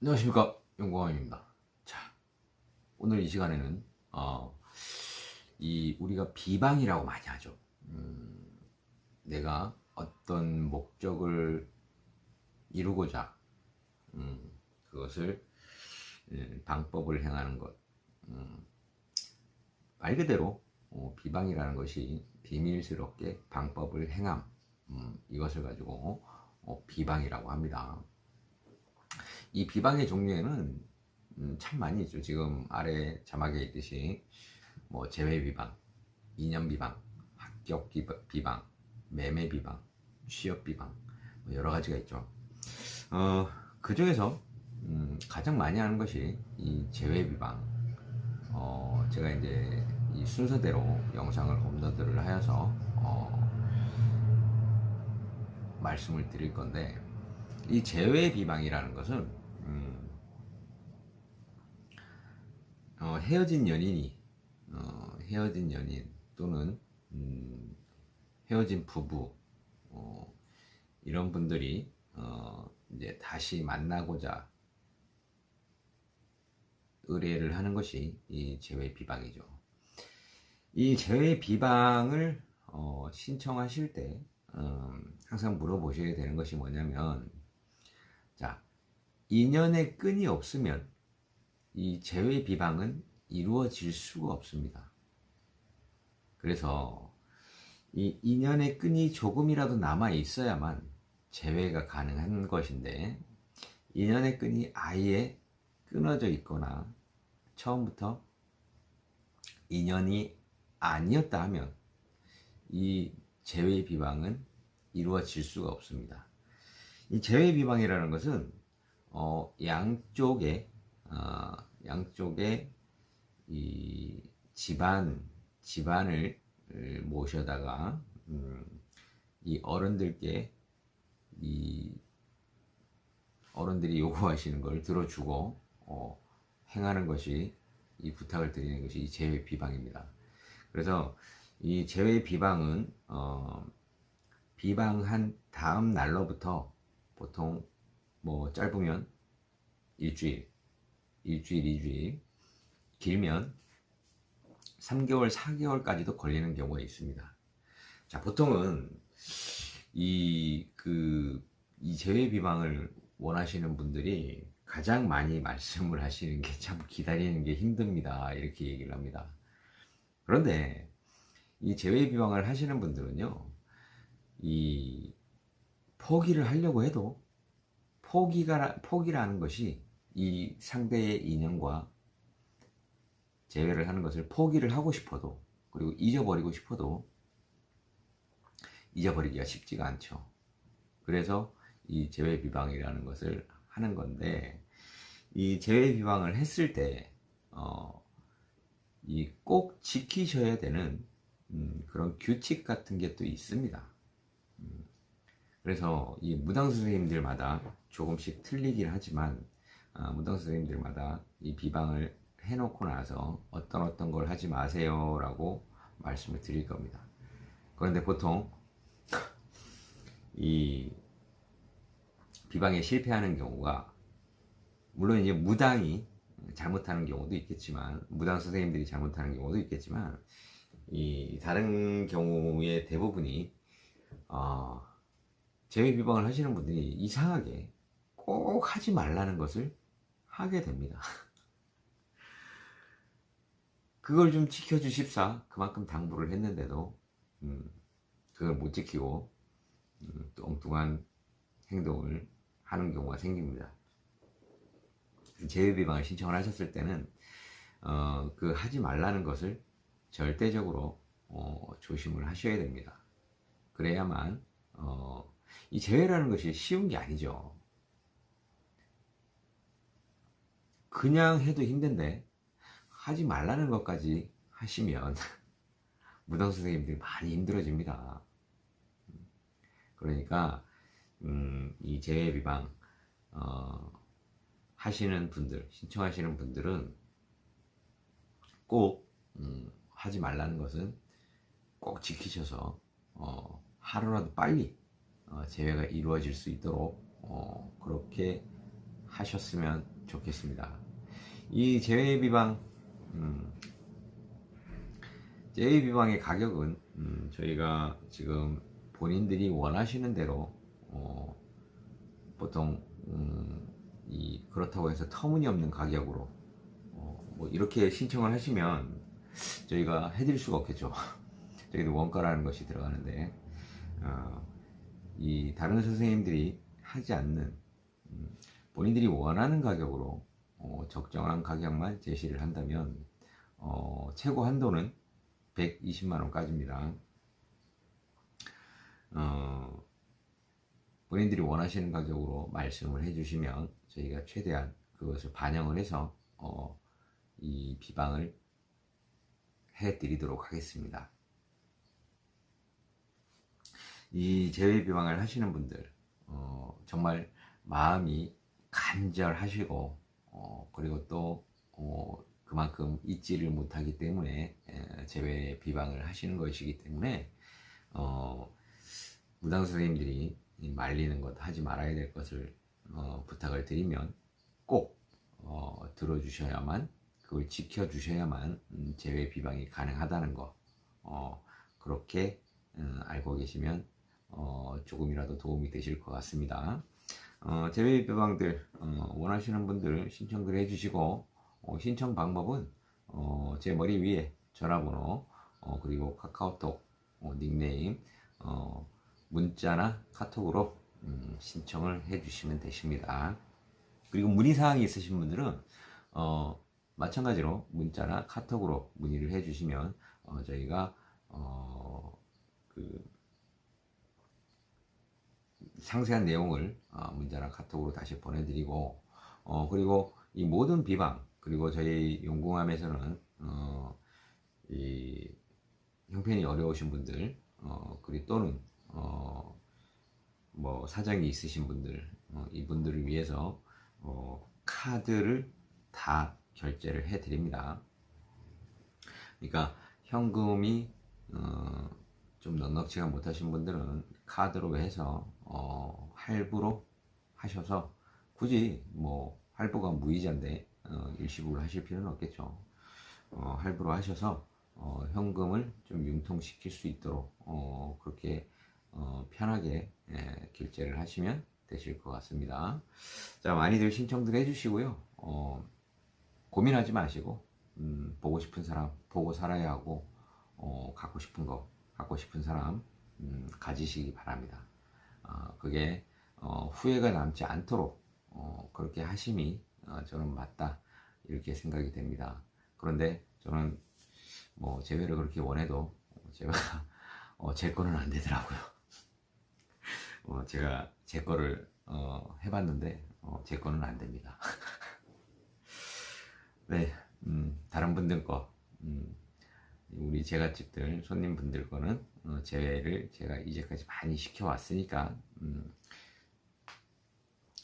안녕하십니까 영광입니다. 자 오늘 이 시간에는 어, 이 우리가 비방이라고 많이 하죠. 음, 내가 어떤 목적을 이루고자 음, 그것을 음, 방법을 행하는 것. 음, 말 그대로 어, 비방이라는 것이 비밀스럽게 방법을 행함 음, 이것을 가지고 어, 비방이라고 합니다. 이 비방의 종류에는 음, 참 많이 있죠. 지금 아래 자막에 있듯이 뭐 재회 비방, 이념 비방, 합격 비방, 비방, 매매 비방, 취업 비방 뭐 여러 가지가 있죠. 어, 그 중에서 음, 가장 많이 하는 것이 이 재회 비방. 어, 제가 이제 이 순서대로 영상을 업로드를 하여서 어, 말씀을 드릴 건데 이 재회 비방이라는 것은 음, 어, 헤어진 연인이 어, 헤어진 연인 또는 음, 헤어진 부부 어, 이런 분들이 어, 이제 다시 만나고자 의뢰를 하는 것이 이 재회 비방이죠. 이 재회 비방을 어, 신청하실 때 음, 항상 물어보셔야 되는 것이 뭐냐면 자 인연의 끈이 없으면 이 재회 비방은 이루어질 수가 없습니다. 그래서 이 인연의 끈이 조금이라도 남아 있어야만 재회가 가능한 것인데 인연의 끈이 아예 끊어져 있거나 처음부터 인연이 아니었다 하면 이 재회 비방은 이루어질 수가 없습니다. 이 재회 비방이라는 것은 어, 양쪽에 어, 양쪽에 이 집안 집안을 모셔다가 음, 이 어른들께 이 어른들이 요구하시는 걸 들어주고 어, 행하는 것이 이 부탁을 드리는 것이 이 재회 비방입니다. 그래서 이 재회 비방은 어, 비방한 다음 날로부터 보통 뭐 짧으면 일주일, 일주일, 이주일, 길면 3개월, 4개월까지도 걸리는 경우가 있습니다. 자, 보통은 이, 그, 이 재회 비방을 원하시는 분들이 가장 많이 말씀을 하시는 게 참 기다리는 게 힘듭니다. 이렇게 얘기를 합니다. 그런데 이 재회 비방을 하시는 분들은요, 이 포기를 하려고 해도 포기가, 포기라는 것이 이 상대의 인연과 재회를 하는 것을 포기를 하고 싶어도 그리고 잊어버리고 싶어도 잊어버리기가 쉽지가 않죠. 그래서 이 재회 비방이라는 것을 하는 건데 이 재회 비방을 했을 때 어, 이 꼭 지키셔야 되는 음, 그런 규칙 같은 게 또 있습니다. 음, 그래서 이 무당 선생님들마다 조금씩 틀리긴 하지만 어, 무당 선생님들마다 이 비방을 해놓고 나서 어떤 어떤 걸 하지 마세요라고 말씀을 드릴 겁니다. 그런데 보통 이 비방에 실패하는 경우가 물론 이제 무당이 잘못하는 경우도 있겠지만 무당 선생님들이 잘못하는 경우도 있겠지만 이 다른 경우의 대부분이 어, 재회 비방을 하시는 분들이 이상하게 꼭 하지 말라는 것을 하게 됩니다. 그걸 좀 지켜주십사 그만큼 당부를 했는데도 음, 그걸 못 지키고 음, 또 엉뚱한 행동을 하는 경우가 생깁니다. 재회 비방을 신청을 하셨을 때는 어, 그 하지 말라는 것을 절대적으로 어, 조심을 하셔야 됩니다. 그래야만 어, 이 재회라는 것이 쉬운 게 아니죠. 그냥 해도 힘든데 하지 말라는 것까지 하시면 무당 선생님들이 많이 힘들어집니다. 그러니까 음, 이 제외 비방 어, 하시는 분들 신청하시는 분들은 꼭 음, 하지 말라는 것은 꼭 지키셔서 어, 하루라도 빨리 어, 제외가 이루어질 수 있도록 어, 그렇게 하셨으면 좋겠습니다. 이 제외 비방 음, 제외 비방의 가격은 음, 저희가 지금 본인들이 원하시는 대로 어, 보통 음, 이 그렇다고 해서 터무니없는 가격으로 어, 뭐 이렇게 신청을 하시면 저희가 해드릴 수가 없겠죠. 저희도 원가라는 것이 들어가는데 어, 이 다른 선생님들이 하지 않는 음, 본인들이 원하는 가격으로 어, 적정한 가격만 제시를 한다면 어, 최고 한도는 120만 원까지입니다. 어, 본인들이 원하시는 가격으로 말씀을 해주시면 저희가 최대한 그것을 반영을 해서 어, 이 비방을 해드리도록 하겠습니다. 이 제외 비방을 하시는 분들 어, 정말 마음이 간절하시고 어, 그리고 또 어, 그만큼 잊지를 못하기 때문에 에, 제외 비방을 하시는 것이기 때문에 어, 무당 선생님들이 이 말리는 것 하지 말아야 될 것을 어, 부탁을 드리면 꼭 어, 들어주셔야만 그걸 지켜주셔야만 음, 제외 비방이 가능하다는 거 어, 그렇게 음, 알고 계시면 어, 조금이라도 도움이 되실 것 같습니다. 어, 제외 비방들 어, 원하시는 분들 신청들 해주시고 어, 신청 방법은 어, 제 머리 위에 전화번호 어, 그리고 카카오톡 어, 닉네임 어, 문자나 카톡으로 음, 신청을 해주시면 되십니다. 그리고 문의사항이 있으신 분들은 어, 마찬가지로 문자나 카톡으로 문의를 해주시면 어, 저희가 어, 그 상세한 내용을 어, 문자나 카톡으로 다시 보내드리고 어, 그리고 이 모든 비방 그리고 저희 용궁함에서는 어, 이 형편이 어려우신 분들 어, 그리고 또는 어, 뭐 사정이 있으신 분들 어, 이분들을 위해서 어, 카드를 다 결제를 해 드립니다. 그러니까 현금이 어, 좀 넉넉치가 못하신 분들은 카드로 해서 어, 할부로 하셔서 굳이 뭐 할부가 무이자인데 어, 일시불 하실 필요는 없겠죠. 어, 할부로 하셔서 어, 현금을 좀 융통시킬 수 있도록 어, 그렇게 어, 편하게 예, 결제를 하시면 되실 것 같습니다. 자 많이들 신청들 해주시고요. 어, 고민하지 마시고 음, 보고 싶은 사람 보고 살아야 하고 어, 갖고 싶은 거 갖고 싶은 사람 음, 가지시기 바랍니다. 어, 그게 어, 후회가 남지 않도록 어, 그렇게 하심이 어, 저는 맞다 이렇게 생각이 됩니다. 그런데 저는 뭐 제외를 그렇게 원해도 제가 어, 제 거는 안 되더라고요. 어, 제가 제 거를 어, 해봤는데 어, 제 거는 안 됩니다. 네, 음, 다른 분들 거, 음, 우리 제갓집들 손님분들 거는 어, 제외를 제가 이제까지 많이 시켜왔으니까 음,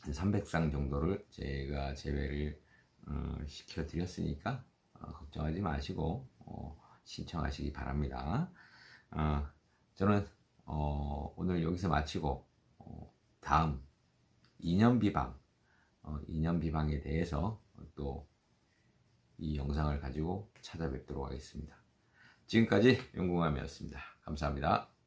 한 300상 정도를 제가 제외를 어, 시켜드렸으니까 어, 걱정하지 마시고 어, 신청하시기 바랍니다. 어, 저는 어, 오늘 여기서 마치고 어, 다음 2년 비방, 어, 2년 비방에 대해서 또 이 영상을 가지고 찾아뵙도록 하겠습니다. 지금까지 용궁함이었습니다. 감사합니다.